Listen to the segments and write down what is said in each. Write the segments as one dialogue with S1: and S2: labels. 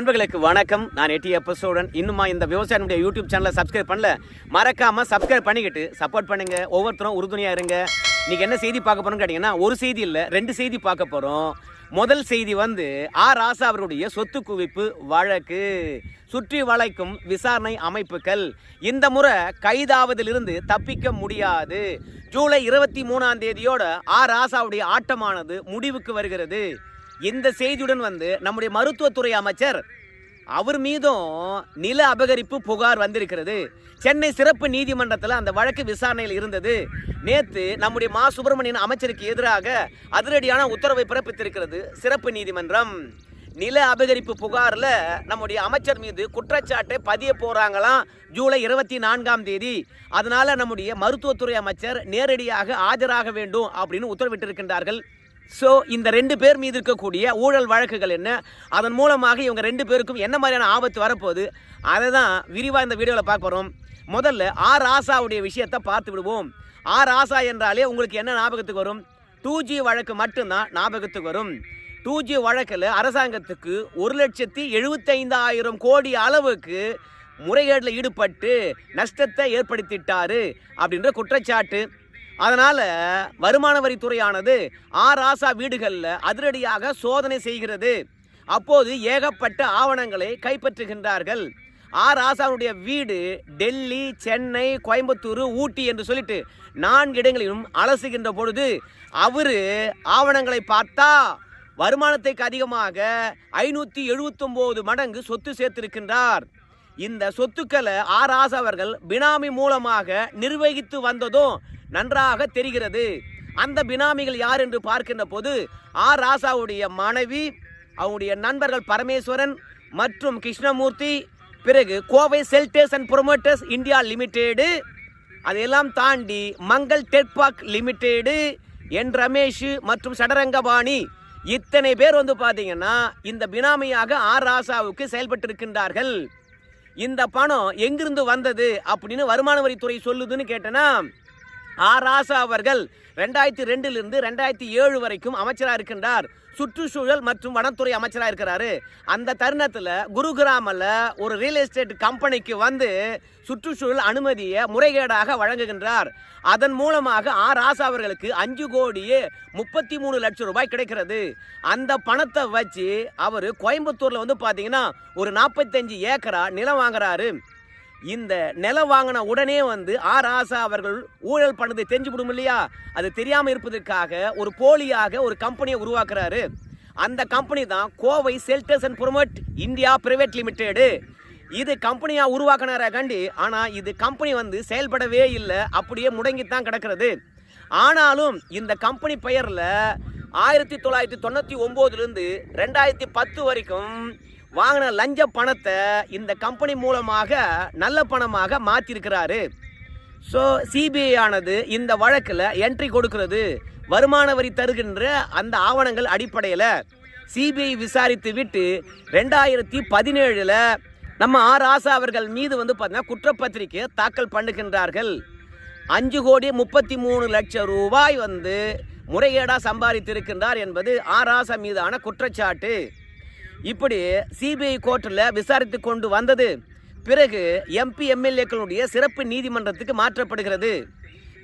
S1: நண்பர்களுக்கு வணக்கம். நான் எட்டி எபிசோடன். இன்னுமா இந்த விவசாயினுடைய யூடியூப் சேனலை சப்ஸ்கிரைப் பண்ணல மறக்காம சப்ஸ்கிரைப் பண்ணிக்கிட்டு சப்போர்ட் பண்ணுங்க. ஒவ்வொருத்தரும் உறுதுணையா இருங்க. இன்னைக்கு என்ன செய்தி பார்க்க போறோம்னு கேட்டீங்கன்னா ஒரு செய்தி இல்லை ரெண்டு செய்தி பார்க்க போறோம். முதல் செய்தி வந்து ஆ. ராசா அவருடைய சொத்து குவிப்பு வழக்கு. சுற்றி வளைக்கும் விசாரணை அமைப்புகள். இந்த முறை கைதாவதிலிருந்து தப்பிக்க முடியாது. ஜூலை இருபத்தி மூணாம் தேதியோட ஆ. ராசாவுடைய ஆட்டமானது முடிவுக்கு வருகிறது. இந்த செய்தியுடன் வந்து நம்முடைய மருத்துவத்துறை அமைச்சர் அவர் மீதும் நில அபகரிப்பு புகார் வந்திருக்கிறது. சென்னை சிறப்பு நீதிமன்றத்தில் அந்த வழக்கு விசாரணையில் இருந்தது. நேற்று நம்முடைய மா. சுப்பிரமணியன் அமைச்சருக்கு எதிராக அதிரடியான உத்தரவை பிறப்பித்திருக்கிறது. சிறப்பு நீதிமன்றம். நில அபகரிப்பு புகாரில் நம்முடைய அமைச்சர் மீது குற்றச்சாட்டை பதிய போகிறாங்களாம் ஜூலை இருபத்தி நான்காம் தேதி. அதனால் நம்முடைய மருத்துவத்துறை அமைச்சர் நேரடியாக ஆஜராக வேண்டும் அப்படின்னு உத்தரவிட்டிருக்கின்றார்கள். ஸோ இந்த ரெண்டு பேர் மீது இருக்கக்கூடிய ஊழல் வழக்குகள் என்ன? அதன் மூலமாக இவங்க ரெண்டு பேருக்கும் என்ன மாதிரியான ஆபத்து வரப்போகுது? அதை தான் விரிவாக இந்த வீடியோவில் பார்க்க போகிறோம் முதல்ல ஆர் ஆசாவுடைய விஷயத்தை பார்த்து விடுவோம். ஆர் ஆசா என்றாலே உங்களுக்கு என்ன ஞாபகத்துக்கு வரும்? டூ ஜி வழக்கு மட்டும்தான் ஞாபகத்துக்கு வரும். டூ ஜி வழக்கில் அரசாங்கத்துக்கு ஒரு லட்சத்தி எழுபத்தைந்தாயிரம் கோடி அளவுக்கு முறைகேட்டில் ஈடுபட்டு நஷ்டத்தை ஏற்படுத்திட்டாரு அப்படின்ற குற்றச்சாட்டு. அதனால் வருமான வரித்துறையானது ஆர் ஆசா வீடுகளில் அதிரடியாக சோதனை செய்கிறது. அப்போது ஏகப்பட்ட ஆவணங்களை கைப்பற்றுகின்றார்கள். ஆர் ஆசாவுடைய வீடு டெல்லி சென்னை கோயம்புத்தூர் ஊட்டி என்று சொல்லிட்டு நான்கு இடங்களிலும் அலசுகின்ற பொழுது அவர் ஆவணங்களை பார்த்தா வருமானத்துக்கு அதிகமாக ஐநூற்றி எழுபத்தொம்போது மடங்கு சொத்து சேர்த்திருக்கின்றார். இந்த சொத்துக்களை ஆர் ஆசா அவர்கள் பினாமி மூலமாக நிர்வகித்து வந்ததும் நன்றாக தெரிகிறது. அந்த பினாமிகள் யார் என்று பார்க்கின்ற போது ஆர் ராசாவுடைய மனைவி அவருடைய நண்பர்கள் பரமேஸ்வரன் மற்றும் கிருஷ்ணமூர்த்தி பிறகு Kovai செல்டேஸ் and promoters India limited அதையெல்லாம் தாண்டி மங்கள் டெட்பாக் லிமிடெடு என் ரமேஷ் மற்றும் சடரங்கபாணி இத்தனை பேர் வந்து பார்த்தீங்கன்னா இந்த பினாமியாக ஆர் ராசாவுக்கு செயல்பட்டு இருக்கின்றார்கள் இந்த பணம் எங்கிருந்து வந்தது அப்படின்னு வருமான வரித்துறை சொல்லுதுன்னு கேட்டேன்னா ஆர். ராசா அவர்கள் ரெண்டாயிரத்தி ரெண்டிலிருந்து ரெண்டாயிரத்தி ஏழு வரைக்கும் அமைச்சராக இருக்கின்றார். சுற்றுச்சூழல் மற்றும் வனத்துறை அமைச்சராக இருக்கிறாரு. அந்த தருணத்தில் குருகிராமில் ஒரு ரியல் எஸ்டேட் கம்பெனிக்கு வந்து சுற்றுச்சூழல் அனுமதியை முறைகேடாக வழங்குகின்றார். அதன் மூலமாக ஆர். ராசா அவர்களுக்கு அஞ்சு கோடியே முப்பத்தி மூணு லட்சம் ரூபாய் கிடைக்கிறது. அந்த பணத்தை வச்சு அவர் கோயம்புத்தூரில் வந்து பார்த்தீங்கன்னா ஒரு நாற்பத்தஞ்சு ஏக்கரா நிலம் வாங்குறாரு. இந்த நிலம் வாங்கின உடனே வந்து ஆர் ஆசா அவர்கள் ஊழல் பண்ணதை தெரிஞ்சு விடும் இல்லையா? அது தெரியாமல் இருப்பதற்காக ஒரு போலியாக ஒரு கம்பெனியை உருவாக்குறாரு. அந்த கம்பெனி தான் Kovai shelters and promote India private limited இது கம்பெனியாக உருவாக்கினாரா கண்டி? ஆனால் இது கம்பெனி வந்து செயல்படவே இல்லை. அப்படியே முடங்கித்தான் கிடக்கிறது. ஆனாலும் இந்த கம்பெனி பெயரில் ஆயிரத்தி தொள்ளாயிரத்தி தொண்ணூற்றி ஒம்போதுலேருந்து ரெண்டாயிரத்தி பத்து வரைக்கும் வாங்கின லஞ்ச பணத்தை இந்த கம்பெனி மூலமாக நல்ல பணமாக மாற்றிருக்கிறாரு ஸோ சிபிஐ ஆனது இந்த வழக்கில் என்ட்ரி கொடுக்கிறது. வருமான வரி தருகின்ற அந்த ஆவணங்கள் அடிப்படையில் சிபிஐ விசாரித்து விட்டு ரெண்டாயிரத்தி பதினேழில் நம்ம ஆர் ஆசா அவர்கள் மீது வந்து பார்த்தீங்கன்னா குற்றப்பத்திரிக்கை தாக்கல் பண்ணுகின்றார்கள். அஞ்சு கோடி முப்பத்தி மூணு லட்சம் ரூபாய் வந்து முறைகேடாக சம்பாதித்திருக்கின்றார் என்பது ஆர் ஆசா மீதான குற்றச்சாட்டு. இப்படி சிபிஐ கோர்ட்டில் விசாரித்து கொண்டு வந்தது. பிறகு எம்பி எம்எல்ஏக்களுடைய சிறப்பு நீதிமன்றத்துக்கு மாற்றப்படுகிறது.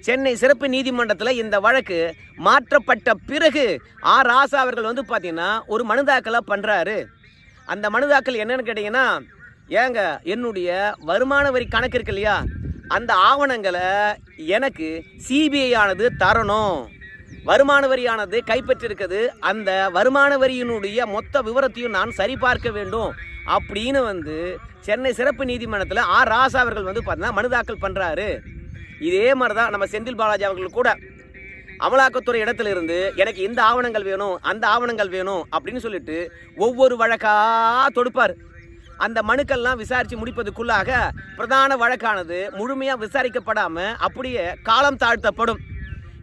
S1: சென்னை சிறப்பு நீதிமன்றத்தில் இந்த வழக்கு மாற்றப்பட்ட பிறகு ஆர் ராசா அவர்கள் வந்து பார்த்தீங்கன்னா ஒரு மனு பண்ணுறாரு அந்த மனு தாக்கல் என்னன்னு கேட்டிங்கன்னா ஏங்க என்னுடைய வருமான வரி கணக்கு இருக்கு இல்லையா? அந்த ஆவணங்களை எனக்கு சிபிஐ ஆனது தரணும். வருமான வரியானது கைப்பற்றிருக்குது. அந்த வருமான வரியினுடைய மொத்த விவரத்தையும் நான் சரிபார்க்க வேண்டும் அப்படின்னு வந்து சென்னை சிறப்பு நீதிமன்றத்தில் ஆர் ராசா அவர்கள் வந்து பார்த்தீங்கன்னா மனு தாக்கல் பண்ணுறாரு இதே மாதிரி தான் நம்ம செந்தில் பாலாஜி அவர்கள் கூட. அமலாக்கத்துறை இடத்துல இருந்து எனக்கு இந்த ஆவணங்கள் வேணும் அந்த ஆவணங்கள் வேணும் அப்படின்னு சொல்லிட்டு ஒவ்வொரு வழக்கா தொடுப்பார். அந்த மனுக்கள்லாம் விசாரித்து முடிப்பதுக்குள்ளாக பிரதான வழக்கானது முழுமையாக விசாரிக்கப்படாமல் அப்படியே காலம் தாழ்த்தப்படும்.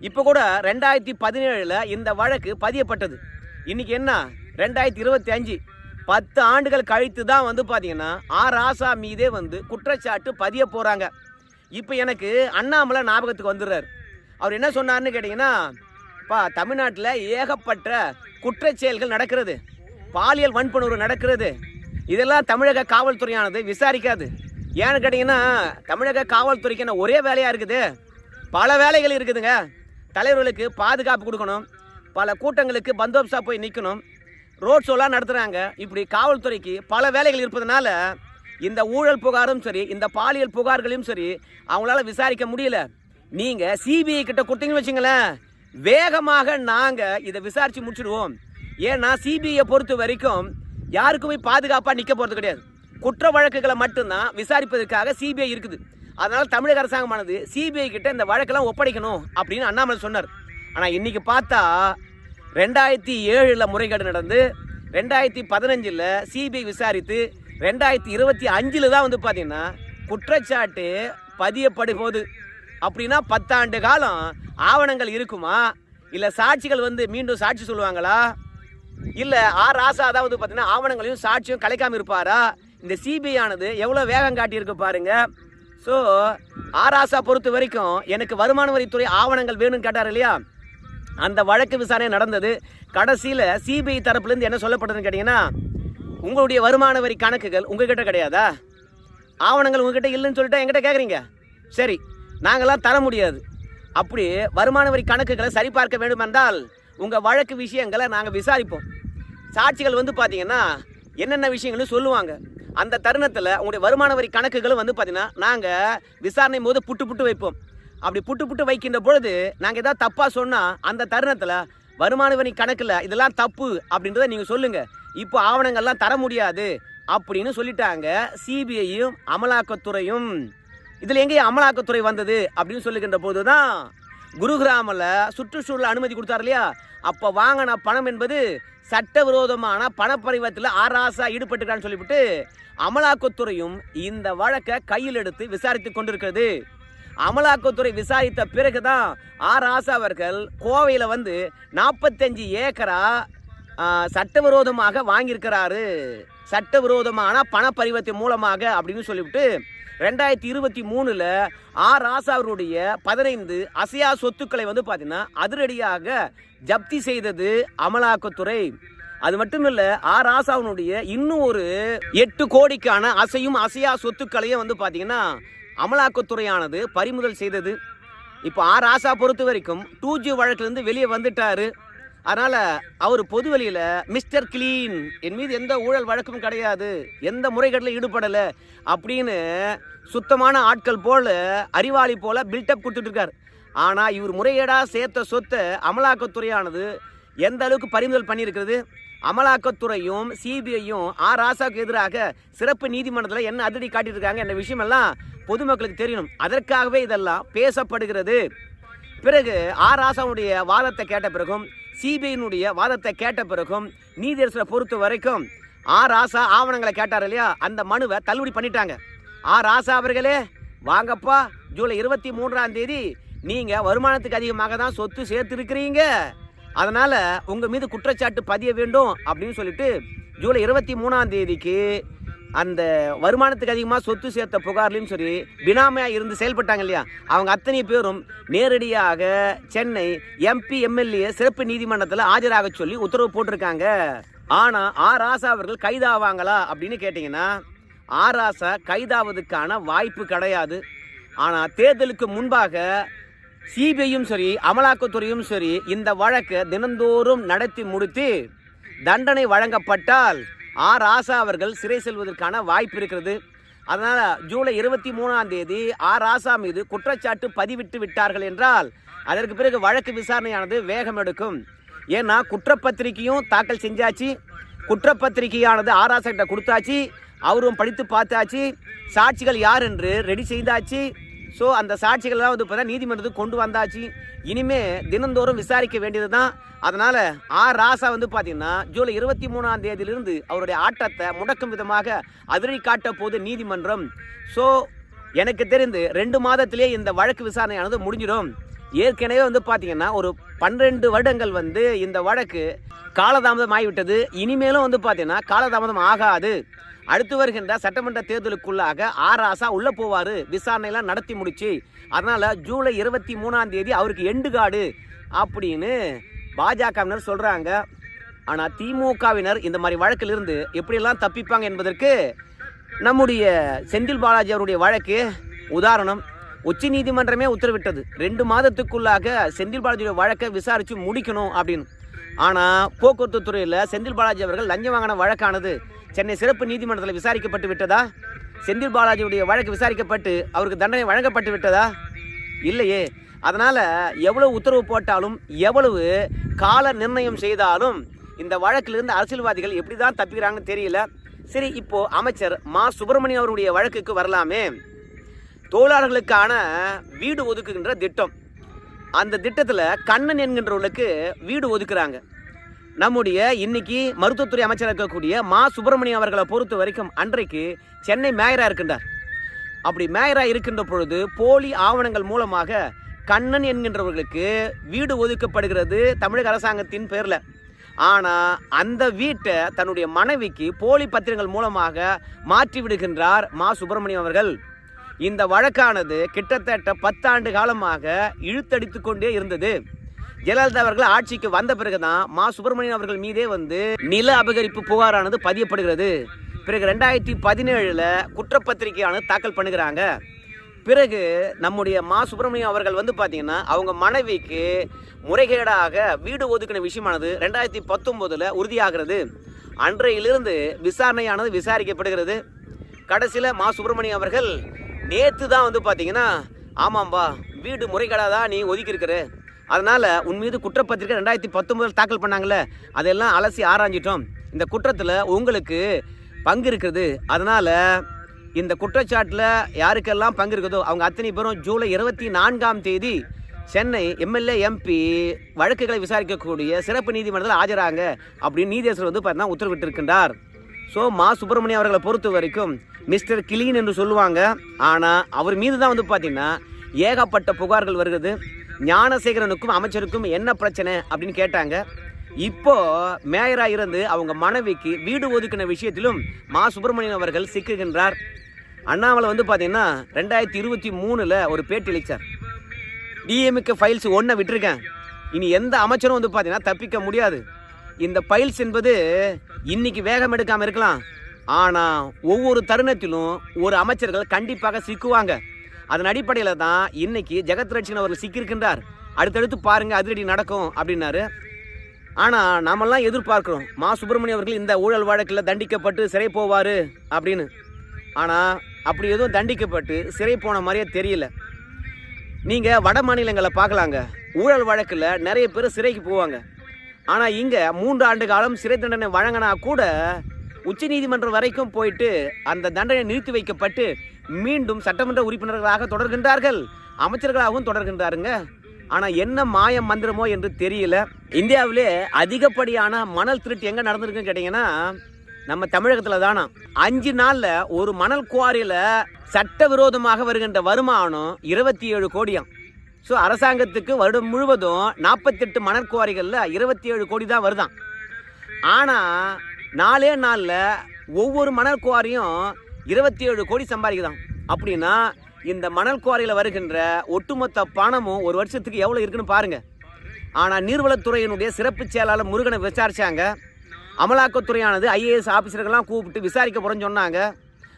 S1: இப்போ கூட ரெண்டாயிரத்தி பதினேழில் இந்த வழக்கு பதியப்பட்டது. இன்னைக்கு என்ன? ரெண்டாயிரத்தி இருபத்தி அஞ்சு. பத்து ஆண்டுகள் கழித்து தான் வந்து பார்த்தீங்கன்னா ஆர் ராசா மீதே வந்து குற்றச்சாட்டு பதிய போகிறாங்க இப்போ எனக்கு அண்ணாமலை ஞாபகத்துக்கு வந்துடுறாரு. அவர் என்ன சொன்னார்னு கேட்டிங்கன்னா பா தமிழ்நாட்டில் ஏகப்பட்ட குற்றச்செயல்கள் நடக்கிறது. பாலியல் வன்புணர்வு நடக்கிறது. இதெல்லாம் தமிழக காவல்துறையானது விசாரிக்காது. ஏன்னு கேட்டிங்கன்னா தமிழக காவல்துறைக்கு என்ன ஒரே வேலையாக இருக்குது? பல வேலைகள் இருக்குதுங்க. தலைவர்களுக்கு பாதுகாப்பு கொடுக்கணும். பல கூட்டங்களுக்கு பந்தோபஸ்தாக போய் நிற்கணும் ரோட் ஷோலாம் நடத்துகிறாங்க இப்படி காவல்துறைக்கு பல வேலைகள் இருப்பதனால இந்த ஊழல் புகாரும் சரி இந்த பாலியல் புகார்களையும் சரி அவங்களால விசாரிக்க முடியல. நீங்கள் சிபிஐ கிட்ட கொடுத்தீங்கன்னு வச்சுங்களேன் வேகமாக நாங்கள் இதை விசாரித்து முடிச்சிடுவோம். ஏன்னா சிபிஐயை பொறுத்த வரைக்கும் யாருக்குமே பாதுகாப்பாக நிற்க போகிறது கிடையாது. குற்ற வழக்குகளை மட்டும்தான் விசாரிப்பதற்காக சிபிஐ இருக்குது. அதனால் தமிழக அரசாங்கமானது சிபிஐ கிட்ட இந்த வழக்கெல்லாம் ஒப்படைக்கணும் அப்படின்னு அண்ணாமலை சொன்னார். ஆனால் இன்னைக்கு பார்த்தா ரெண்டாயிரத்தி ஏழில் முறைகேடு நடந்து ரெண்டாயிரத்தி பதினஞ்சில் சிபிஐ விசாரித்து ரெண்டாயிரத்தி இருபத்தி அஞ்சில் தான் வந்து பார்த்தீங்கன்னா குற்றச்சாட்டு பதியப்படுகிறது அப்படின்னா பத்தாண்டு காலம் ஆவணங்கள் இருக்குமா? இல்லை சாட்சிகள் வந்து மீண்டும் சாட்சி சொல்லுவாங்களா? இல்லை ஆர் ராசா வந்து பார்த்தீங்கன்னா ஆவணங்களையும் சாட்சியும் கலைக்காமல் இருப்பாரா? இந்த சிபிஐ ஆனது எவ்வளோ வேகம் காட்டியிருக்கு பாருங்கள் ஸோ ஆர் பொறுத்த வரைக்கும் எனக்கு வருமான வரித்துறை ஆவணங்கள் வேணும்னு கேட்டார் இல்லையா? அந்த வழக்கு விசாரணை நடந்தது. கடைசியில் சிபிஐ தரப்புலேருந்து என்ன சொல்லப்பட்டதுன்னு கேட்டிங்கன்னா உங்களுடைய வருமான வரி கணக்குகள் உங்ககிட்ட கிடையாதா? ஆவணங்கள் உங்ககிட்ட இல்லைன்னு சொல்லிட்டு என்கிட்ட கேட்குறீங்க சரி நாங்களாம் தர முடியாது. அப்படி வருமான வரி கணக்குகளை சரிபார்க்க வேண்டுமென்றால் உங்கள் வழக்கு விஷயங்களை நாங்கள் விசாரிப்போம். சாட்சிகள் வந்து பார்த்தீங்கன்னா என்னென்ன விஷயங்களும் சொல்லுவாங்க. அந்த தருணத்தில் உங்களுடைய வருமான வரி கணக்குகளும் வந்து பார்த்தீங்கன்னா நாங்கள் விசாரணை போது புட்டு புட்டு வைப்போம். அப்படி புட்டு புட்டு வைக்கின்ற பொழுது நாங்கள் எதாவது தப்பாக சொன்னால் அந்த தருணத்தில் வருமான வரி கணக்கில் இதெல்லாம் தப்பு அப்படின்றத நீங்கள் சொல்லுங்கள் இப்போ ஆவணங்கள்லாம் தர முடியாது அப்படின்னு சொல்லிட்டாங்க. சிபிஐயும் அமலாக்கத்துறையும். இதில் எங்கே அமலாக்கத்துறை வந்தது அப்படின்னு சொல்லுகின்ற போது தான் குருகிராமில் சுற்றுச்சூழல் அனுமதி கொடுத்தாரு இல்லையா? அப்போ வாங்கின பணம் என்பது சட்டவிரோதமான பணப்பரிவத்தில் ஆராசா ஈடுபட்டுக்கிறான்னு சொல்லிவிட்டு அமலாக்கத்துறையும் இந்த வழக்கை கையில் எடுத்து விசாரித்து கொண்டிருக்கிறது. அமலாக்கத்துறை விசாரித்த பிறகுதான் ஆர் ஆசா அவர்கள் கோவையில் வந்து நாற்பத்தஞ்சு ஏக்கரா சட்டவிரோதமாக வாங்கியிருக்கிறாரு. சட்டவிரோதமான பண மூலமாக அப்படின்னு சொல்லிவிட்டு ரெண்டாயிரத்தி இருபத்தி மூணில் ஆர் ராசா அவருடைய பதினைந்து அசையா சொத்துக்களை வந்து பார்த்தீங்கன்னா அதிரடியாக ஜப்தி செய்தது அமலாக்கத்துறை. அது மட்டும் இல்லை ஆர் ராசாவினுடைய இன்னும் ஒரு எட்டு கோடிக்கான அசையும் அசையா சொத்துக்களையும் வந்து பார்த்தீங்கன்னா அமலாக்கத்துறையானது பறிமுதல் செய்தது. இப்போ ஆர் ராசா பொறுத்த வரைக்கும் டூ ஜி வழக்கிலிருந்து வெளியே வந்துட்டாரு. அதனால் அவர் பொது வெளியில் மிஸ்டர் கிளீன் என் மீது எந்த ஊழல் வழக்கும் கிடையாது எந்த முறைகேட்டில் ஈடுபடலை அப்படின்னு சுத்தமான ஆட்கள் போல் அறிவாளி போல் பில்டப் கொடுத்துட்ருக்கார் ஆனால் இவர் முறைகேடாக சேர்த்த சொத்தை அமலாக்கத்துறையானது எந்த அளவுக்கு பறிமுதல் பண்ணியிருக்கிறது? அமலாக்கத்துறையும் சிபிஐயும் ஆர் ராசாவுக்கு எதிராக சிறப்பு நீதிமன்றத்தில் என்ன அதிரடி காட்டியிருக்காங்க என்ற விஷயமெல்லாம் பொதுமக்களுக்கு தெரியணும். அதற்காகவே இதெல்லாம் பேசப்படுகிறது. பிறகு ஆர் ராசாவுடைய வாதத்தை கேட்ட பிறகும் சிபிஐனுடைய வாதத்தை கேட்ட பிறகும் நீதியரசரை பொறுத்த வரைக்கும் ஆர் ராசா ஆவணங்களை கேட்டார் இல்லையா? அந்த மனுவை தள்ளுபடி பண்ணிட்டாங்க. ஆர் ராசா அவர்களே வாங்கப்பா ஜூலை இருபத்தி மூன்றாம் தேதி நீங்கள் வருமானத்துக்கு அதிகமாக தான் சொத்து சேர்த்துருக்கிறீங்க. அதனால் உங்கள் மீது குற்றச்சாட்டு பதிய வேண்டும் அப்படின்னு சொல்லிட்டு ஜூலை இருபத்தி மூணாம் தேதிக்கு அந்த வருமானத்துக்கு அதிகமாக சொத்து சேர்த்த புகார்லையும் சரி பினாமையாக இருந்து செயல்பட்டாங்க இல்லையா? அவங்க அத்தனை பேரும் நேரடியாக சென்னை எம்பி எம்எல்ஏ சிறப்பு நீதிமன்றத்தில் ஆஜராக சொல்லி உத்தரவு போட்டிருக்காங்க. ஆனால் ஆர் ராசா அவர்கள் கைதாவாங்களா அப்படின்னு கேட்டிங்கன்னா ஆர் ராசா கைதாவதுக்கான வாய்ப்பு கிடையாது. ஆனால் தேர்தலுக்கு முன்பாக சிபிஐயும் சரி அமலாக்கத்துறையும் சரி இந்த வழக்கை தினந்தோறும் நடத்தி முடித்து தண்டனை வழங்கப்பட்டால் ஆர் ராசா அவர்கள் சிறை செல்வதற்கான வாய்ப்பு இருக்கிறது. அதனால் ஜூலை இருபத்தி மூணாம் தேதி ஆர் ராசா மீது குற்றச்சாட்டு பதிவிட்டு விட்டார்கள் என்றால் அதற்கு பிறகு வழக்கு விசாரணையானது வேகம் எடுக்கும். ஏன்னா குற்றப்பத்திரிகையும் தாக்கல் செஞ்சாச்சு. குற்றப்பத்திரிகையானது ஆர் ராசா கிட்ட கொடுத்தாச்சு. அவரும் படித்து பார்த்தாச்சு. சாட்சிகள் யார் என்று ரெடி செய்தாச்சு. ஸோ அந்த சாட்சிகள்லாம் வந்து இப்போ நீதிமன்றத்துக்கு கொண்டு வந்தாச்சு. இனிமே தினந்தோறும் விசாரிக்க வேண்டியது தான் அதனால் ஆர் ராசா வந்து பார்த்தீங்கன்னா ஜூலை இருபத்தி மூணாம் தேதியிலிருந்து அவருடைய ஆட்டத்தை முடக்கும் விதமாக அதிரடி காட்ட போது நீதிமன்றம். ஸோ எனக்கு தெரிந்து ரெண்டு மாதத்திலே இந்த வழக்கு விசாரணையானது முடிஞ்சிடும். ஏற்கனவே வந்து பார்த்தீங்கன்னா ஒரு பன்னிரெண்டு வருடங்கள் வந்து இந்த வழக்கு காலதாமதம் ஆகிவிட்டது இனிமேலும் வந்து பார்த்தீங்கன்னா காலதாமதம் ஆகாது. அடுத்து வருகின்ற சட்டமன்ற தேர்தலுக்குள்ளாக ஆர் ராசா உள்ளே போவார். விசாரணையெல்லாம் நடத்தி முடிச்சு. அதனால் ஜூலை இருபத்தி மூணாம் தேதி அவருக்கு எண்டு காடு அப்படின்னு பாஜகவினர் சொல்கிறாங்க ஆனால் திமுகவினர் இந்த மாதிரி வழக்கிலிருந்து எப்படியெல்லாம் தப்பிப்பாங்க என்பதற்கு நம்முடைய செந்தில் பாலாஜி அவருடைய வழக்கு உதாரணம் உச்ச நீதிமன்றமே உத்தரவிட்டது. ரெண்டு மாதத்துக்குள்ளாக செந்தில் பாலாஜியோட வழக்கை விசாரித்து முடிக்கணும் அப்படின்னு. ஆனால் போக்குவரத்து துறையில் செந்தில் பாலாஜி அவர்கள் லஞ்சம் வாங்கின வழக்கானது. சென்னை சிறப்பு நீதிமன்றத்தில் விசாரிக்கப்பட்டு விட்டதா? செந்தில் பாலாஜியுடைய வழக்கு விசாரிக்கப்பட்டு அவருக்கு தண்டனை வழங்கப்பட்டு விட்டதா? இல்லையே. அதனால் எவ்வளவு உத்தரவு போட்டாலும் எவ்வளவு கால நிர்ணயம் செய்தாலும் இந்த வழக்கிலிருந்து அரசியல்வாதிகள் எப்படி தான் தப்பிக்கிறாங்கன்னு தெரியல. சரி இப்போ அமைச்சர் மா. சுப்பிரமணியம் அவருடைய வழக்குக்கு வரலாமே. தொழிலாளர்களுக்கான வீடு ஒதுக்குகின்ற திட்டம். அந்த திட்டத்தில் கண்ணன் என்கின்றவர்களுக்கு வீடு ஒதுக்குறாங்க. நம்முடைய இன்னைக்கு மருத்துவத்துறை அமைச்சர் இருக்கக்கூடிய மா சுப்பிரமணியம் அவர்களை பொறுத்த வரைக்கும் அன்றைக்கு சென்னை மேயராக இருக்கின்றார். அப்படி மேயராக இருக்கின்ற பொழுது போலி ஆவணங்கள் மூலமாக கண்ணன் என்கின்றவர்களுக்கு வீடு ஒதுக்கப்படுகிறது தமிழக அரசாங்கத்தின் பேரில். ஆனால் அந்த வீட்டை தன்னுடைய மனைவிக்கு போலி பத்திரங்கள் மூலமாக மாற்றி விடுகின்றார் மா சுப்பிரமணியம் அவர்கள். இந்த வழக்கானது கிட்டத்தட்ட பத்தாண்டு காலமாக இழுத்தடித்து கொண்டே இருந்தது. ஜெயலலிதா அவர்கள் ஆட்சிக்கு வந்த பிறகுதான் மா சுப்பிரமணியன் அவர்கள் மீதே வந்து நில அபகரிப்பு புகாரானது பதியப்படுகிறது. பிறகு ரெண்டாயிரத்தி பதினேழில் குற்றப்பத்திரிகையானது தாக்கல் பண்ணுகிறாங்க. பிறகு நம்முடைய மா சுப்பிரமணியம் அவர்கள் வந்து பார்த்தீங்கன்னா அவங்க மனைவிக்கு முறைகேடாக வீடு ஒதுக்கின விஷயமானது ரெண்டாயிரத்தி பத்தொம்போதில் உறுதியாகிறது. அன்றையிலிருந்து விசாரணையானது விசாரிக்கப்படுகிறது. கடைசியில் மா சுப்பிரமணியம் அவர்கள் நேற்று தான் வந்து பார்த்தீங்கன்னா ஆமாம்பா வீடு முறைகேடாக தான் நீ ஒதுக்கியிருக்கிற. அதனால் உன் மீது குற்றப்பத்திரிக்கை ரெண்டாயிரத்தி பத்தொம்பதில் தாக்கல் பண்ணாங்கல்ல அதெல்லாம் அலசி ஆராய்ஞ்சிட்டோம். இந்த குற்றத்தில் உங்களுக்கு பங்கு இருக்குது. அதனால் இந்த குற்றச்சாட்டில் யாருக்கெல்லாம் பங்கு இருக்குதோ அவங்க அத்தனை பேரும் ஜூலை இருபத்தி நான்காம் தேதி சென்னை எம்எல்ஏ எம்பி வழக்குகளை விசாரிக்கக்கூடிய சிறப்பு நீதிமன்றத்தில் ஆஜராங்க அப்படின்னு நீதியரசர் வந்து பார்த்தீங்கன்னா உத்தரவிட்டிருக்கின்றார். ஸோ மா சுப்பிரமணியம் அவர்களை பொறுத்த வரைக்கும் மிஸ்டர் கிளீன் என்று சொல்லுவாங்க. ஆனால் அவர் மீது தான் வந்து பார்த்திங்கன்னா ஏகப்பட்ட புகார்கள் வருகிறது. ஞானசேகரனுக்கும் அமைச்சருக்கும் என்ன பிரச்சனை அப்படின்னு கேட்டாங்க. இப்போ மேயரா இருந்து அவங்க மனைவிக்கு வீடு ஒதுக்கின விஷயத்திலும் மா. சுப்பிரமணியன் அவர்கள் சிக்குகின்றார். அண்ணாமலை வந்து பார்த்தீங்கன்னா ரெண்டாயிரத்தி இருபத்தி மூணில் ஒரு பேட்டி அளித்தார் டிஎம்கே ஃபைல்ஸ் ஒன்றை விட்டுருக்கேன். இனி எந்த அமைச்சரும் வந்து பார்த்தீங்கன்னா தப்பிக்க முடியாது. இந்த ஃபைல்ஸ் என்பது இன்னைக்கு வேகம் எடுக்காமல் இருக்கலாம். ஆனால் ஒவ்வொரு தருணத்திலும் ஒரு அமைச்சர்கள் கண்டிப்பாக சிக்குவாங்க. அதன் அடிப்படையில் தான் இன்னைக்கு ஜெகத் ரட்சன் அவர்கள் சிக்கியிருக்கின்றார். அடுத்தடுத்து பாருங்க அதிரடி நடக்கும் அப்படின்னாரு. ஆனால் நாமெல்லாம் எதிர்பார்க்கிறோம். மா சுப்பிரமணியம் அவர்கள் இந்த ஊழல் வழக்கில் தண்டிக்கப்பட்டு சிறை போவார் அப்படின்னு. ஆனால் அப்படி எதுவும் தண்டிக்கப்பட்டு சிறை போன மாதிரியே தெரியல. நீங்கள் வட மாநிலங்களை பார்க்கலாங்க. ஊழல் வழக்கில் நிறைய பேர் சிறைக்கு போவாங்க. ஆனால் இங்கே மூன்று ஆண்டு காலம் சிறை தண்டனை வழங்கினா கூட உச்சநீதிமன்றம் வரைக்கும் போயிட்டு அந்த தண்டனை நிறுத்தி வைக்கப்பட்டு மீண்டும் சட்டமன்ற உறுப்பினர்களாக தொடர்கின்றார்கள். அமைச்சர்களாகவும் தொடர்கின்றாருங்க. ஆனால் என்ன மாயம் மந்திரமோ என்று தெரியல. இந்தியாவிலே அதிகப்படியான மணல் திருட்டு எங்கே நடந்திருக்குன்னு கேட்டிங்கன்னா நம்ம தமிழகத்தில் தானா. அஞ்சு நாளில் ஒரு மணல் குவாரியில் சட்டவிரோதமாக வருகின்ற வருமானம் இருபத்தி ஏழு கோடியாம். ஸோ அரசாங்கத்துக்கு வருடம் முழுவதும் நாற்பத்தெட்டு மணல் குவாரிகளில் இருபத்தி ஏழு கோடி தான் வருதான் ஆனால் நாலே நாளில் ஒவ்வொரு மணல் குவாரியும் இருபத்தி ஏழு கோடி சம்பாதிக்குதான். அப்படின்னா இந்த மணல் குவாரியில் வருகின்ற ஒட்டுமொத்த பணமும் ஒரு வருஷத்துக்கு எவ்வளோ இருக்குன்னு பாருங்க. ஆனால் நீர்வளத்துறையினுடைய சிறப்பு செயலாளர் முருகனை விசாரிச்சாங்க. அமலாக்கத்துறையானது ஐஏஎஸ் ஆஃபீஸர்கள்லாம் கூப்பிட்டு விசாரிக்க போகிறேன்னு சொன்னாங்க.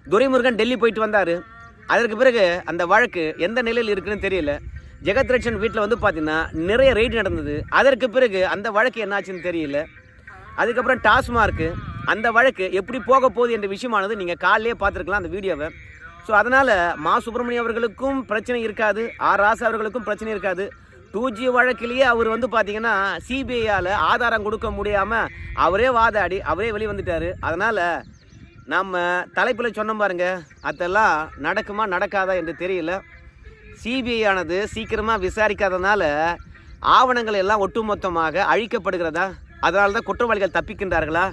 S1: துரைமுருகன் டெல்லி போயிட்டு வந்தார். அதற்கு பிறகு அந்த வழக்கு எந்த நிலையில் இருக்குன்னு தெரியல. ஜெகத் ரட்சன் வீட்டில் வந்து பார்த்தீங்கன்னா நிறைய ரெய்டு நடந்தது. அதற்கு பிறகு அந்த வழக்கு என்னாச்சுன்னு தெரியல. அதுக்கப்புறம் டாஸ்மார்க்கு அந்த வழக்கு எப்படி போக போகுது என்ற விஷயமானது நீங்கள் காலையிலே பார்த்துருக்கலாம் அந்த வீடியோவை. ஸோ அதனால் மா சுப்பிரமணியம் அவர்களுக்கும் பிரச்சனை இருக்காது ஆர் ராசா அவர்களுக்கும் பிரச்சனை இருக்காது. டூ ஜி வழக்கிலேயே அவர் வந்து பார்த்தீங்கன்னா சிபிஐயால் ஆதாரம் கொடுக்க முடியாமல் அவரே வாதாடி அவரே வெளியே வந்துட்டார். அதனால் நம்ம தலைப்பில் சொன்னோம் பாருங்க அதெல்லாம் நடக்குமா நடக்காதா என்று தெரியல. சிபிஐ ஆனது சீக்கிரமாக விசாரிக்காதனால ஆவணங்கள் எல்லாம் ஒட்டுமொத்தமாக அழிக்கப்படுகிறதா? அதனால தான் குற்றவாளிகள் தப்பிக்கின்றார்களா?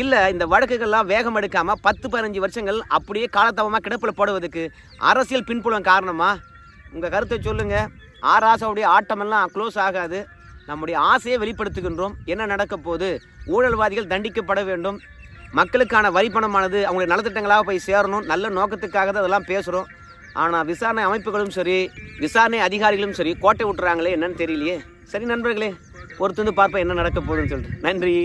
S1: இல்லை இந்த வழக்குகள்லாம் வேகம் எடுக்காமல் பத்து பதினஞ்சு வருஷங்கள் அப்படியே காலத்தவமாக கிடப்பில் போடுவதற்கு அரசியல் பின்புலம் காரணமா? உங்கள் கருத்தை சொல்லுங்கள் ஆர் ஆசாவுடைய ஆட்டமெல்லாம் க்ளோஸ் ஆகாது. நம்முடைய ஆசையை வெளிப்படுத்துகின்றோம். என்ன நடக்க போகுது? ஊழல்வாதிகள் தண்டிக்கப்பட வேண்டும். மக்களுக்கான வரி பணமானது அவங்களுடைய நலத்திட்டங்களாக போய் சேரணும். நல்ல நோக்கத்துக்காக தான் அதெல்லாம் பேசுகிறோம் ஆனால் விசாரணை அமைப்புகளும் சரி விசாரணை அதிகாரிகளும் சரி கோட்டை விட்டுறாங்களே என்னன்னு தெரியலையே. சரி நண்பர்களே பொறுத்து வந்து பார்ப்பேன் என்ன நடக்க போகுதுன்னு சொல்லிட்டு. நன்றி.